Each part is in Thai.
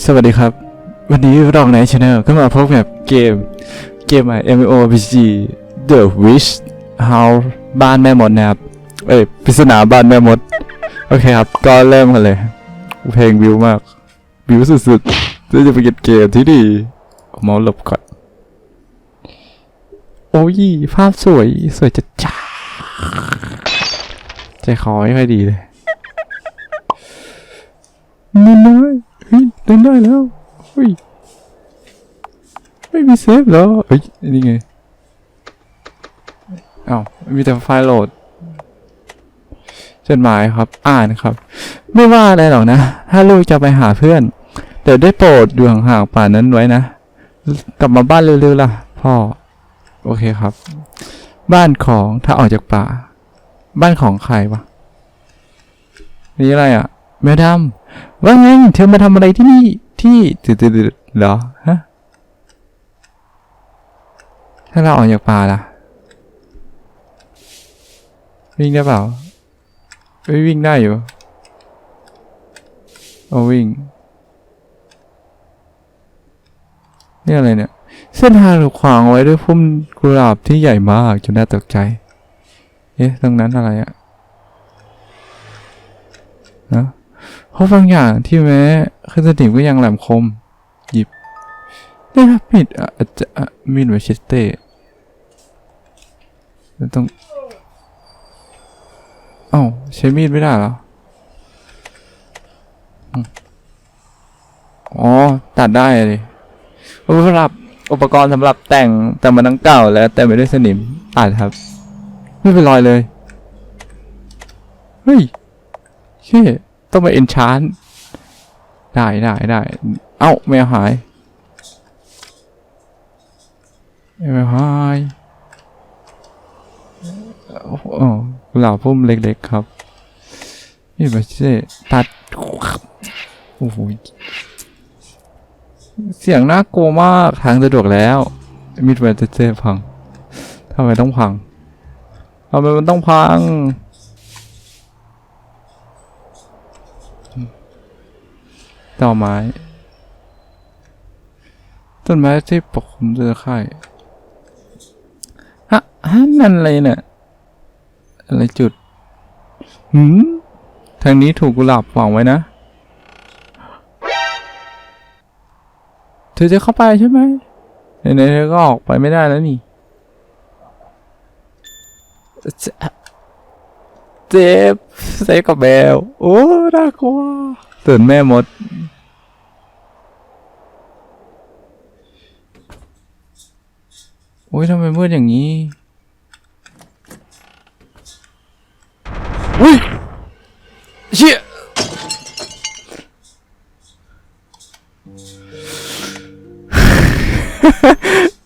สวัสดีครับ วันนี้รองในช anel ก็มาพบกับเกมเกมใหม่ MMORPG The Wish House บ้านแม่มดนะครับ เอ้ยปริศนาบ้านแม่มด โอเคครับ ก็เริ่มกันเลย เพลงวิวมาก วิวสุดๆจะจะไปเก็บเกมที่ดีเอาเมาหลบก่อน โอ้ย ภาพสวย สวยจัดจ้าใจคอไม่ค่อยดีเลย เดินได้เฮ้ยเดินได้แล้วเฮ้ยไม่มีเซฟเหรอเฮ้ยนี่ไงอ้าวมีแต่ไฟล์โหลดจดหมายครับ อ่านครับ ไม่ว่าอะไรหรอกนะ ถ้าลูกจะไปหาเพื่อน แต่ได้โปรดอยู่ห่างๆป่านั้นไว้นะ กลับมาบ้านเร็วๆล่ะ พ่อ โอเคครับ บ้านของถ้าออกจากป่า บ้านของใครวะนี่อะไรอะ แม่ดำ ว่าไงเธอมาทำอะไรที่นี่ที่ตืดๆๆเหรอฮะถ้าเราออกจากป่าล่ะ วิ่งได้เปล่าเอ้ยวิ่งได้อยู่โอ้วิ่งนี่อะไรเนี่ย เส้นทางถูกขวางไว้ด้วยพุ่มกุหลาบที่ใหญ่มากจนน่าตกใจ เอ๊ะตรงนั้นอะไรอะนะ เพราะบางอย่างที่แม้คือสนิมก็ยังแหลมคม หยิบได้รับมีดอาจจะมีดมาเชสเต้แล้วต้องเอ้าใช้มีดไม่ได้เหรออ๋อ ตัดได้เลยสำหรับอุปกรณ์สำหรับแต่งแต่มันทั้งเก่าแล้วแต่ไม่ได้สนิมอาจครับ ไม่เป็นรอยเลย เฮ้ยเช่ ต้องไปเอนชานได้ได้ได้ เอ้าแมวหาย แมวหายโอ้โหกุหลาบพุ่มเล็กๆครับ นี่มาเช่ตัด โอ้โห เสียงน่ากลัวมาก ทางสะดวกแล้ว มิดเวสเจพังทำไมต้องพังทำไมมันต้องพัง ต่อไม้ ต้นไม้ที่ปกคลุมเรือข่ฮะฮะนั่นอะไรเนี่ยอะไรจุดหืมทางนี้ถูกกุหลาบฝังไว้นะ เธอจะเข้าไปใช่ไหมไหนๆเธอก็ออกไปไม่ได้แล้วนี่เจเจ็บเซฟกับแมวโอ้น่ากลัว ตื่นแม่มด โอ้ยทำไมมืดอย่างนี้ อุ้ยเชี่ย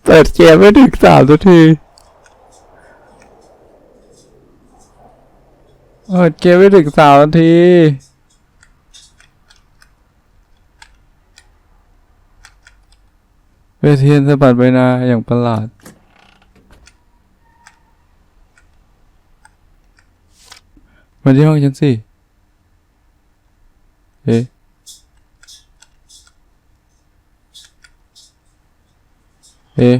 เปิดเกมไม่ถึงสามนาทีเปิดเกมไม่ถึงสามนาที เวเทียนสะบัดใบหนาอย่างประหลาด มาที่ห้องฉันสิ เอ๊ะเอ๊ะ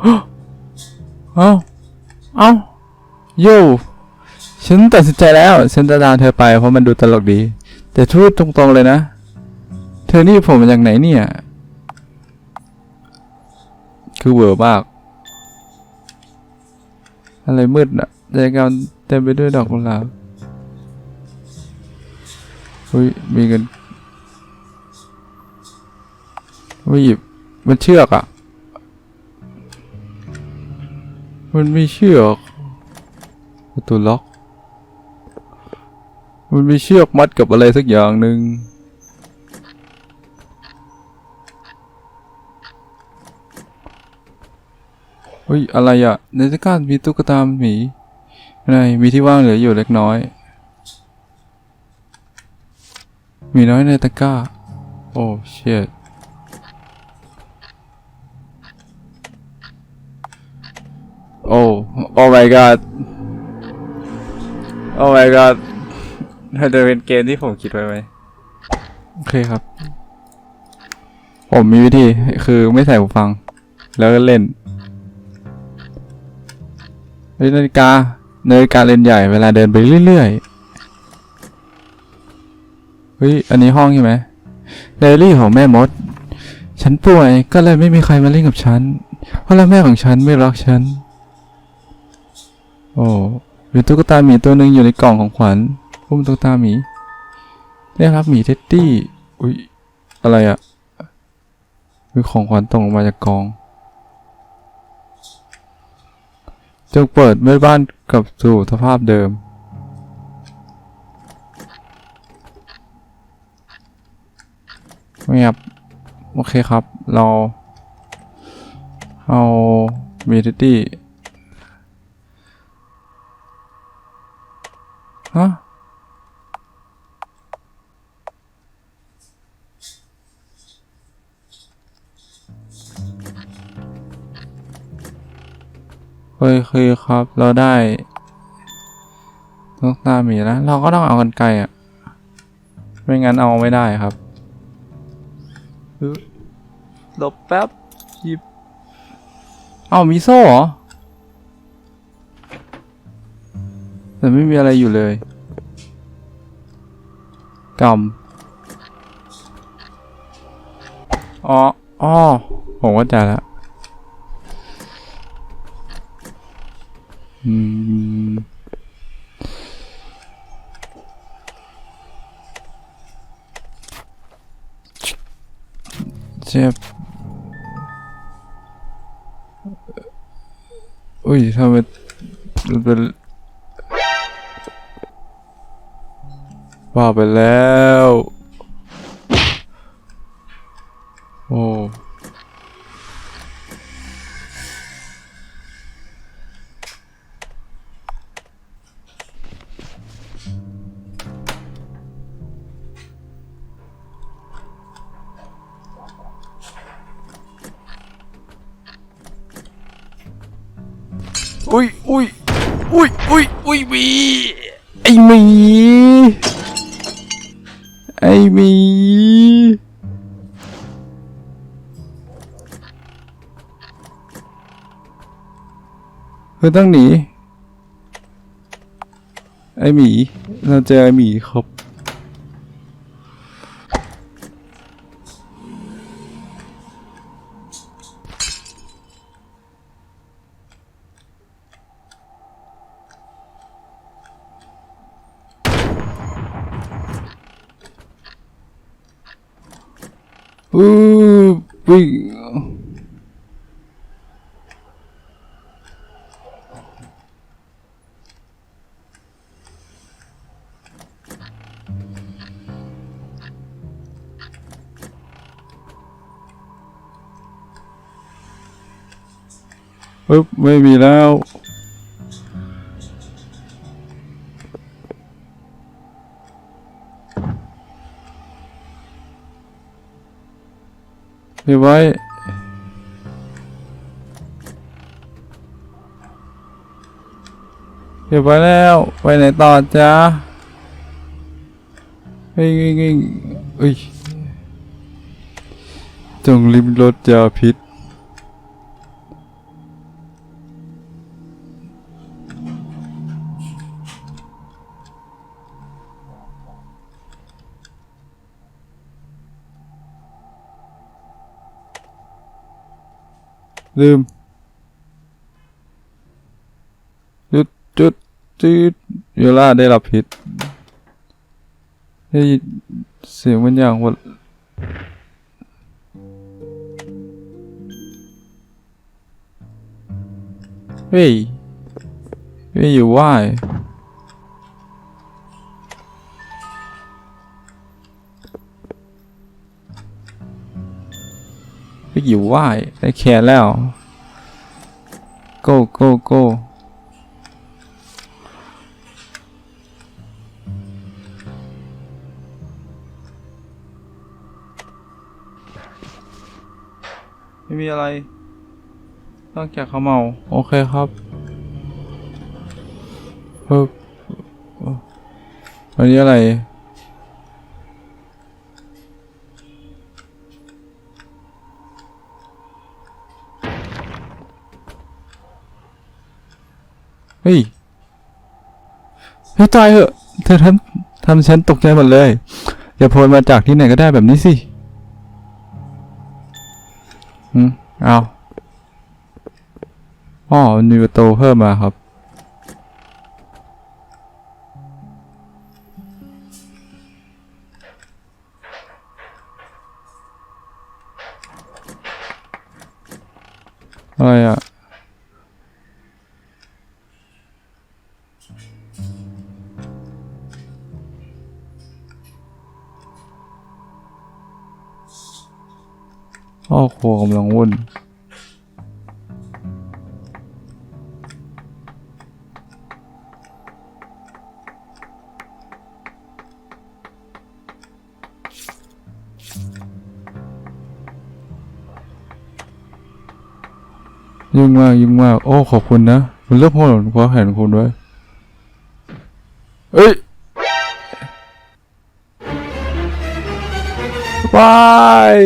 เอ้า เอ้า โย่ฉันตัดสินใจแล้ว ฉันจะตามเธอไปเพราะมันดูตลกดี แต่พูดตรงๆเลยนะ เธอนี่ผมมาจากไหนเนี่ย คือเวอร์มาก อะไรมืดอะใจกลางเต็มไปด้วยดอกกุหลาบเฮ้ย มีกันไม่หยิบ มันเชือกอะมันมีเชือกประตูล็อก มันมีเชือกมัดกับอะไรสักอย่างหนึ่ง ฮ้ย อะไรอะในตะกร้ามีตุ๊กตาหมีในมีที่ว่างเหลืออยู่เล็กน้อย มีน้อยในตะกร้า โอ้เชิด Oh, oh my god. Oh my god. ถ้าจะเป็นเกมที่ผมคิดไว้ไหมโอเคครับ ผมมีวิธีคือไม่ใส่หูฟัง แล้วก็เล่นเฮ้ยนาฬิกานาฬิกาเลนใหญ่เวลาเดินไปเรื่อยๆเฮ้ยอันนี้ห้องใช่ไหมไดอารี่ของแม่มด ฉันป่วยก็เลยไม่มีใครมาเล่นกับฉัน เพราะแล้วแม่ของฉันไม่รักฉัน โอ้มีตุ๊กตาหมีตัวหนึ่งอยู่ในกล่องของขวัญอุ้มตุ๊กตาหมี ได้รับหมีเท็ดดี้ อุ้ยอะไรอะมีของขวัญตกลงมาจากกอง จงเปิดเมื่อบ้านกลับสู่สภาพเดิม เงียบ โอเคครับ เรา เอาเมดิตี้ฮะ เคยเคยครับเราได้นกตาหมีแล้วเราก็ต้องเอากันไกลอะ ไม่งั้นเอาไม่ได้ครับอึ๊บหลบแป๊บหยิบเอามีโซ่เหรอ แต่ไม่มีอะไรอยู่เลยกำอ๋ออ๋อผมว่าใจแล้ว อืมเจ็บอุ้ยทำไมมันเป็นว่าไปแล้ว เธอต้องหนี ไอหมี เราเจอไอหมีครับ ไม่มีแล้วเรียบไว้เรียบไว้แล้วไปไหนต่อจ๊ะเฮ้ยเฮ้ยเฮ้ยเอ้ยจงริมรถยาพิษ ลืมจุดจุดจุดยูล่าได้รับพิษได้ยเสียงมันอย่างว่าเฮ้ย เฮ้ยอยู่ว่า ไปอยู่ว่ายได้แค่แล้ว go go go ไม่มีอะไรต้องจากเขาเมา โอเคครับปึ๊บอันนี้อะไร เฮ้ยให้ยตายเหอะ เธอทำทำฉันตกใจหมดเลย อย่าโพลมาจากที่ไหนก็ได้แบบนี้สิอืมเอาอ๋อนมีประตูเพิ่มมาครับ อะไรอะ พ่อครัวกำลังวุ่นยุ่งมากยุ่งมาก โอ้ ขอบคุณนะ มันเลือกพ่อหลนคว้าแขนคุณด้วยเอ้ยบาย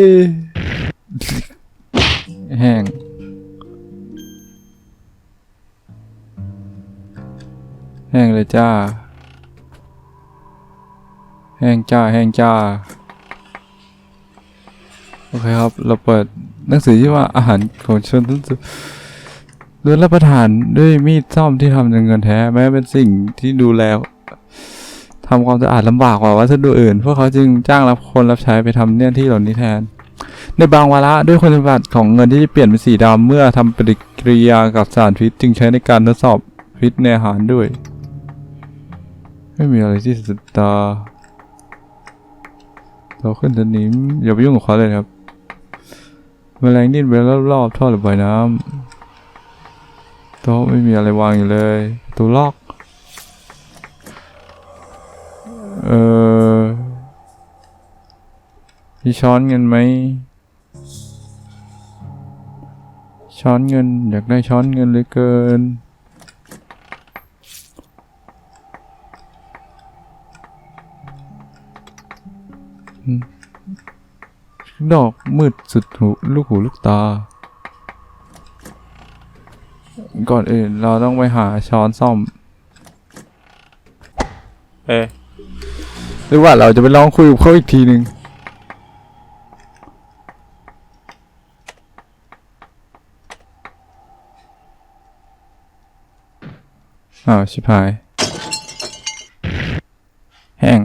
จ้า แห้งจ้า แห้งจ้า โอเคครับ เราเปิดหนังสือที่ว่าอาหารของชนชั้นสูงล้วนรับประทานด้วยมีดซ่อมที่ทำจากเงินแท้ แม้เป็นสิ่งที่ดูแลทำความสะอาดลำบากกว่าวัสดุอื่น พวกเขาจึงจ้างรับคนรับใช้ไปทำเนี่ยที่เหล่านี้แทน ในบางวาระด้วยคุณสมบัติของเงินที่เปลี่ยนเป็นสีดำเมื่อทำปฏิกิริยากับสารพิษจึงใช้ในการทดสอบพิษในอาหารด้วย ไม่มีอะไรที่สุดตา เราขึ้นสนิมอย่าไปยุ่งกับเขาเลยครับแมลงดิ้นไปรอบๆท่อระบายน้ำโต๊ะไม่มีอะไรวางอยู่เลยประตูล็อก เออมีช้อนเงินไหม ช้อนเงินอยากได้ช้อนเงินเลยเกิน ดอกมืดสุดหูลูกหูลูกตา ก่อนอื่นเราต้องไปหาช้อนซ่อม เอ๊ะหรือว่าเราจะไปลองคุยกับเขาอีกทีหนึ่งอ้าวชิบหาย แห้ง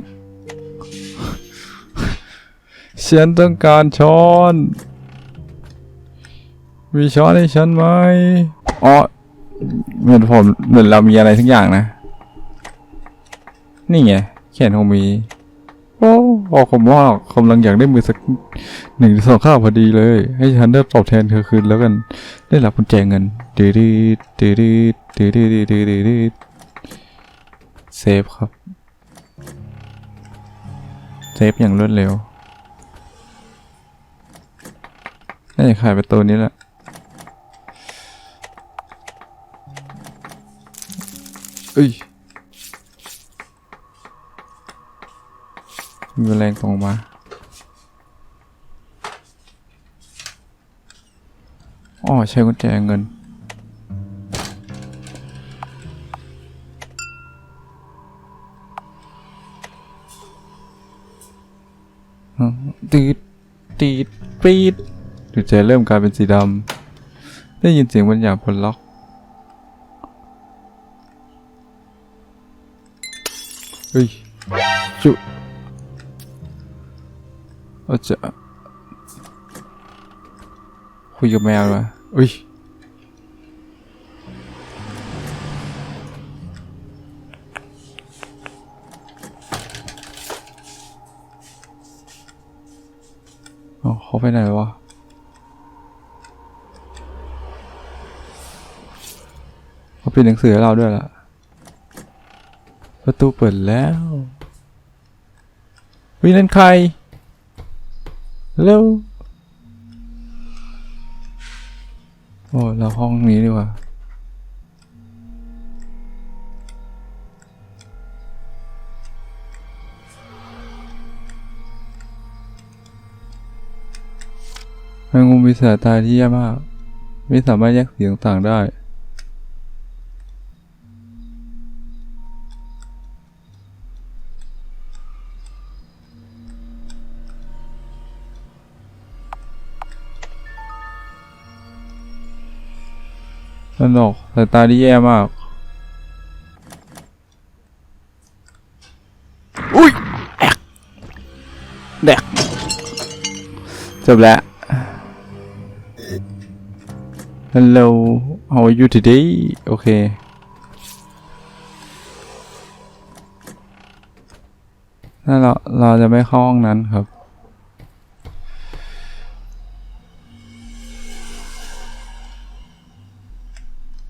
ฉันต้องการช้อน มีช้อนให้ฉันไหมอ๋อเหมือนผมเหมือนเรามีอะไรทั้งอย่างนะ นี่ไงเขียนคงมีโอ้โอ้ผมว่ากำลังอยากได้มือสักหนึ่งสองข้าวพอดีเลย ให้ฉันได้ตอบแทนเธอคืนแล้วกันได้รับกุญแจเงินดีดีดีดีดีดีดีดีดีดีเซฟครับ เซฟอย่างรวดเร็ว น่าจะขายประตูนี้แหละเอ้ยมีแมลงตรงมาอ๋อใช้กุญแจเงินตีดตีดปีด จุดใจเริ่มกลายเป็นสีดำได้ยินเสียงบางอย่างปลล็อก เฮ้ยจุเราจะคุยกับแมวมาเฮ้ยอ๋อเขาไปไหนวะ เาปิดหนังสือเราด้วยล่ะ ประตูเปิดแล้ววินันใครเร็วโอ้เราห้องนี้ดีกว่าแมงมุมมีสายตาที่แย่มาก ไม่สามารถแยกเสียงต่างได้ สนุกสายตาที่แย่มาก อุ้ยแอกแดกจบแล้ว Hello how are you today โอเคถ้าเราเราจะไม่เข้าห้องนั้นครับ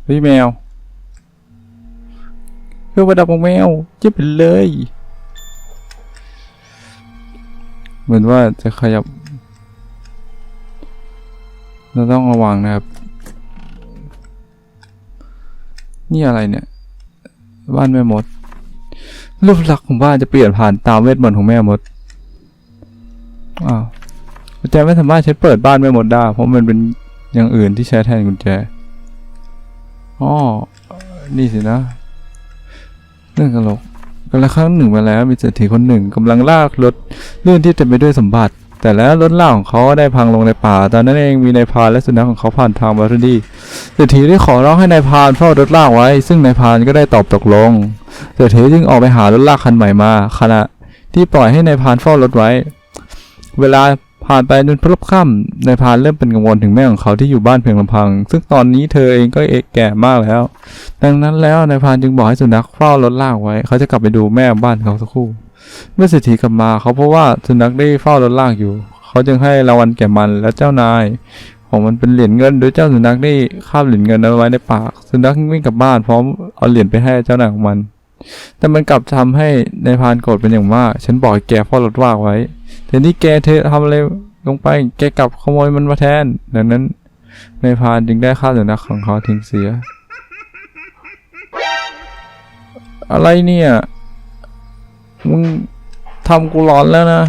เฮ้ยแมวเครื่องประดับของแมวเจะเป็นเลย เหมือนว่าจะขยับ เราต้องระวังนะครับ นี่อะไรเนี่ย บ้านแม่มด รูปลักษณ์ของบ้านจะเปลี่ยนผ่านตามเวทมนต์ของแม่มด อ้าวกุญแจไม่สามารถใช้เปิดบ้านแม่มดได้ เพราะมันเป็นอย่างอื่นที่ใช้แทนกุญแจ อ๋อ นี่สินะ เรื่องกะโหลกกันละครั้งหนึ่งมาแล้วมีเศรษฐีคนหนึ่งกำลังลากรถเลื่อนที่เต็มไปด้วยสมบัติ แต่แล้วรถลากของเขาได้พังลงในป่า ตอนนั้นเองมีนายพานและสุนัขของเขาผ่านทางมาพอดีเศรษฐีได้ขอร้องให้นายพานเฝ้ารถลากไว้ ซึ่งนายพานก็ได้ตอบตกลง เศรษฐีจึงออกไปหารถลากคันใหม่มาขณะที่ปล่อยให้นายพานเฝ้ารถไว้ เวลา ผ่านไปจนพลบค่ำนายพานเริ่มเป็นกังวลถึงแม่ของเขาที่อยู่บ้านเพียงลำพัง ซึ่งตอนนี้เธอเองก็เอกแก่มากแล้ว ดังนั้นแล้วนายพานจึงบอกให้สุนัขเฝ้ารถลากไว้ เขาจะกลับไปดูแม่บ้านเขาสักครู่ เมื่อเศรษฐีกลับมาเขาพบว่าสุนัขได้เฝ้ารถลากอยู่ เขาจึงให้รางวัลแก่มันและเจ้านายของมันเป็นเหรียญเงินโดยเจ้าสุนัขได้คาบเหรียญเงินเอาไว้ในปาก สุนัขวิ่งกลับบ้านพร้อมเอาเหรียญไปให้เจ้านายของมัน แต่มันกลับทำให้ในพานโกรธเป็นอย่างมากฉันบอกแกเฝ้ารถลาไว้แต่นี่แกเธอทำอะไรลงไป แกกลับขโมยมันมาแทน ดังนั้นนายพานจึงได้ฆ่าสุนัขของเขาทิ้งเสีย อะไรเนี่ย มึงทำกูร้อนแล้วนะ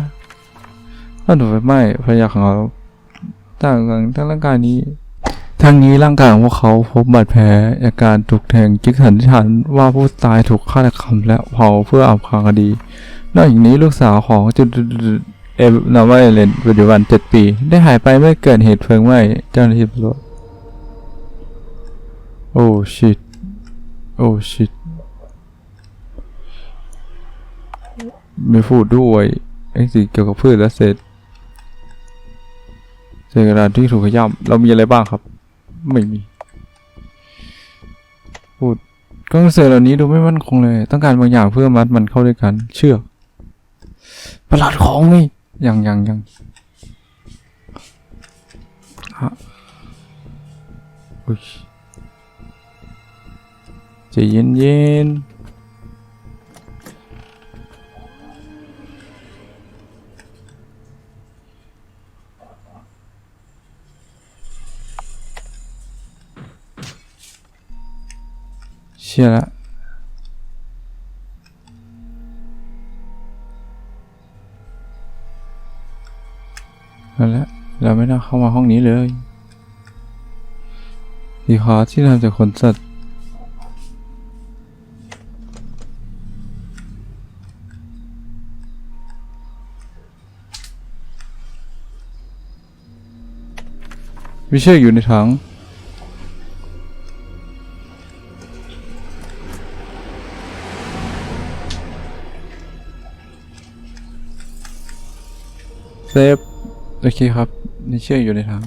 ถ้าถูไฟไหม้พยาของเขาต่างกันทั้งร่างกายนี้ ทั้งนี้ร่างกายของพวกเขาพบบาดแผลอาการถูกแทงจึงสันนิษฐานว่าผู้ตายถูกฆาตกรรมและเผาเพื่ออำพรางคดี นอกจากนี้ลูกสาวของจุดเอฟนาวาเอเลนปัจจุบันเจ็ดปี ได้หายไปเมื่อเกิดเหตุเพลิงไหม้เจ้าหน้าที่ตำรวจโอ้ชิตโอ้ชิตมีพูดด้วยไอ้สิเกี่ยวกับพืชและเศษเศษกระดาษที่ถูกขย้ำเรามีอะไรบ้างครับ ไม่มีพูดก็เสือเหล่านี้ดูไม่มั่นคงเลย ต้องการบางอย่างเพื่อมัดมันเข้าด้วยกัน เชือกประหลาดของนี่ยังยังยังฮะอุ้ยใจเย็นเย็น เชื่อละนั่นแหละเราไม่น่าเข้ามาห้องนี้เลยสีขาวที่ทำจากขนสัตว์วิเชษอยู่ในถัง เซฟ โอเคครับนี่เชือกอยู่ในถัง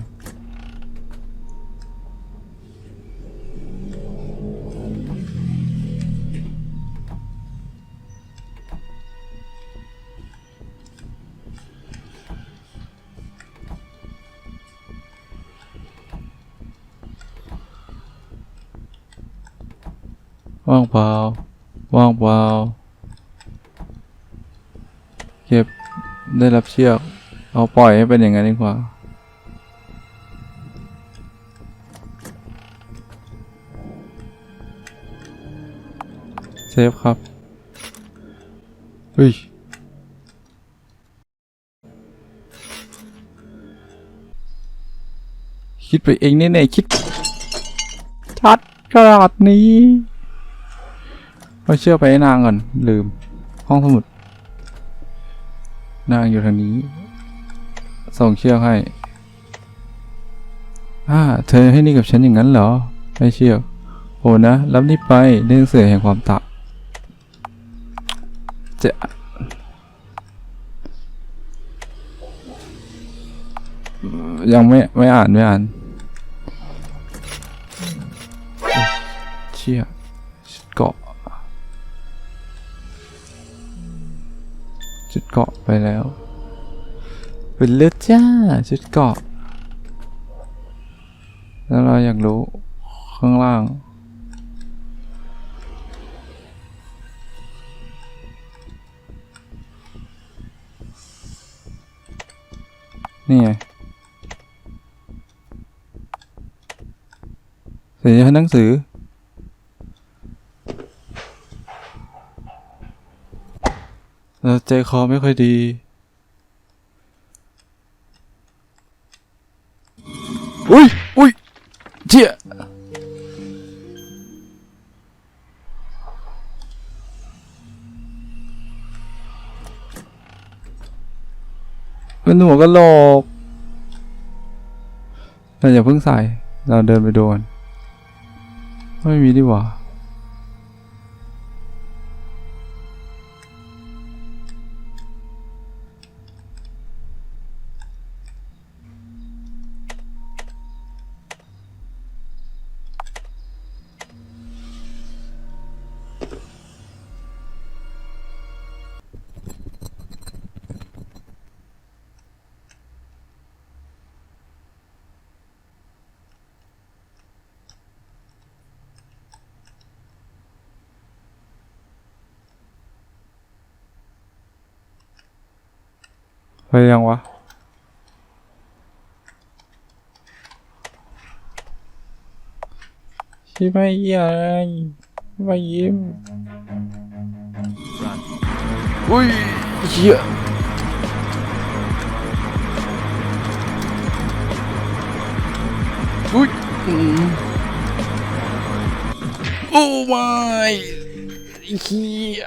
ว่างเปล่า ว่างเปล่า เก็บได้รับเชือก เอาปล่อยให้เป็นอย่างนั้นดีกว่า เซฟครับเฮ้ยคิดไปเองแน่ๆคิด ชัดขนาดนี้เอาเชื่อไปให้นางก่อน ลืม ห้องสมุด นางอยู่ทางนี้ ส่งเชือกให้อ่าเธอให้นี่กับฉันอย่างนั้นเหรอให้เชือกโอ้นะรับนี่ไปเรื่องเสือแห่งความตะจะยังไม่ไม่อ่านไม่อ่านเชี่ยชุดเกาะชุดเกาะไปแล้ว เป็นเลือดจ้าชุดเกาะแล้วเราอยากรู้ข้างล่าง นี่ไงสียหนังสือแล้วใจคอไม่ค่อยดี อุ้ยอุ้ยเจี๊ยเป็นหัวกะโหลกแต่อย่าเพิ่งใส่ เราเดินไปโดน ไม่มีดีกว่า ไปยังวะ ชิบะยังไม่ยิ้ม อุ้ยเหี้ยอุ้ยอืมโอ้ไม่เฮีย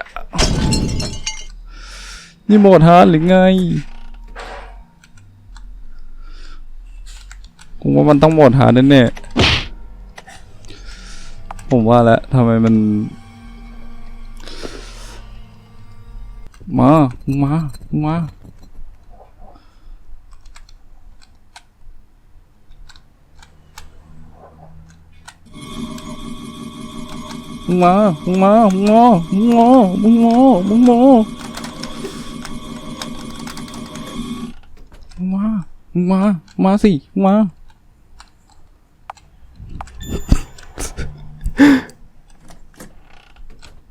นี่โหมดฮาร์ดหรือไง ว่ามันต้องหมดหาแน่ๆผมว่าแล้วทำไมมัน มา มา มา มา มา งอ งอ มึงงอมางงอ มา มา มาสิ มา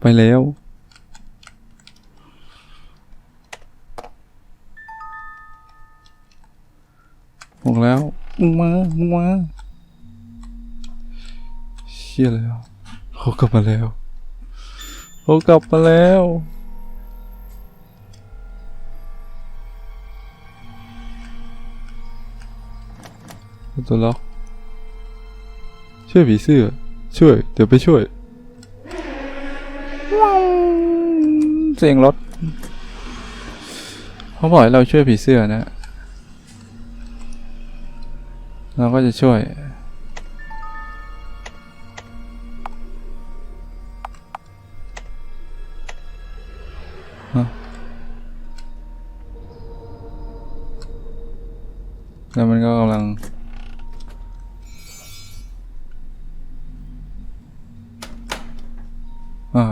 ไปแล้ว บอกแล้วมึงมามึงมาเชี่ยแล้วเขากลับมาแล้วเขากลับมาแล้วประตัวล็อกช่วยผีเสื้อช่วย เดี๋ยวไปช่วยว้าว เสียงรถเขาบอกให้เราช่วยผีเสื้อนะ เราก็จะช่วยฮะแล้วมันก็กำลังอ่า